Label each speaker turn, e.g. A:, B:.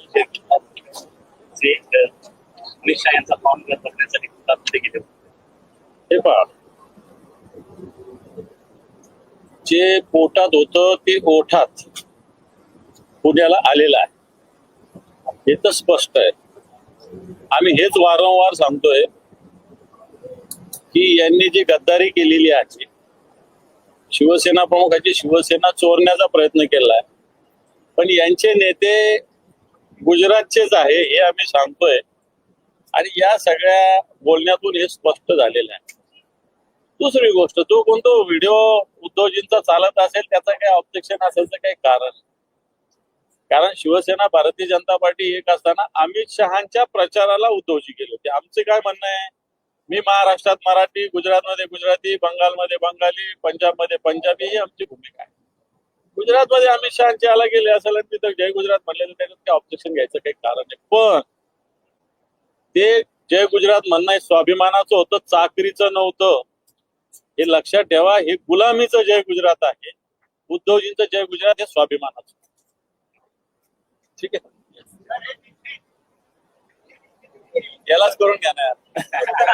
A: जे अमित शहा यांचा फॉर्म करण्यासाठी गुजरातमध्ये गेले होते.
B: हे पहा. जे पोटात होतं ते ओठात पुण्याला आलेलं आहे. हे तर स्पष्ट आहे. आम्ही हेच वारंवार सांगतोय की यांनी जी गद्दारी केलेली आहे शिवसेना प्रमुखाची शिवसेना चोरण्याचा प्रयत्न केलाय पण यांचे नेते गुजरातचेच आहे हे आम्ही सांगतोय. आणि या सगळ्या बोलण्यातून हे स्पष्ट झालेलं आहे. दुसरी गोष्ट तो कोणतो व्हिडिओ उद्धवजींचा चालत असेल त्याचं काही ऑब्जेक्शन असायचं काही कारण कारण शिवसेना भारतीय जनता पार्टी एक असताना अमित शहाच्या प्रचाराला उद्धवजी गेले होते. आमचे काय म्हणणं आहे? मी महाराष्ट्रात मराठी गुजरातमध्ये गुजराती बंगालमध्ये बंगाली पंजाबमध्ये पंजाबी ही आमची भूमिका आहे. गुजरातमध्ये अमित शहाचे याला गेले असेल तिथं जय गुजरात म्हणले तर त्याच्यात काही ऑब्जेक्शन घ्यायचं? काही कारण नाही. पण ते जय गुजरात म्हणणं हे स्वाभिमानाचं होतं चाकरीचं नव्हतं. हे लक्षात ठेवा हे गुलामीचं जय गुजरात आहे. उद्धवजींचं जय गुजरात हे स्वाभिमानाचं. ठीक आहे? यालाच करून घ्या ना यार.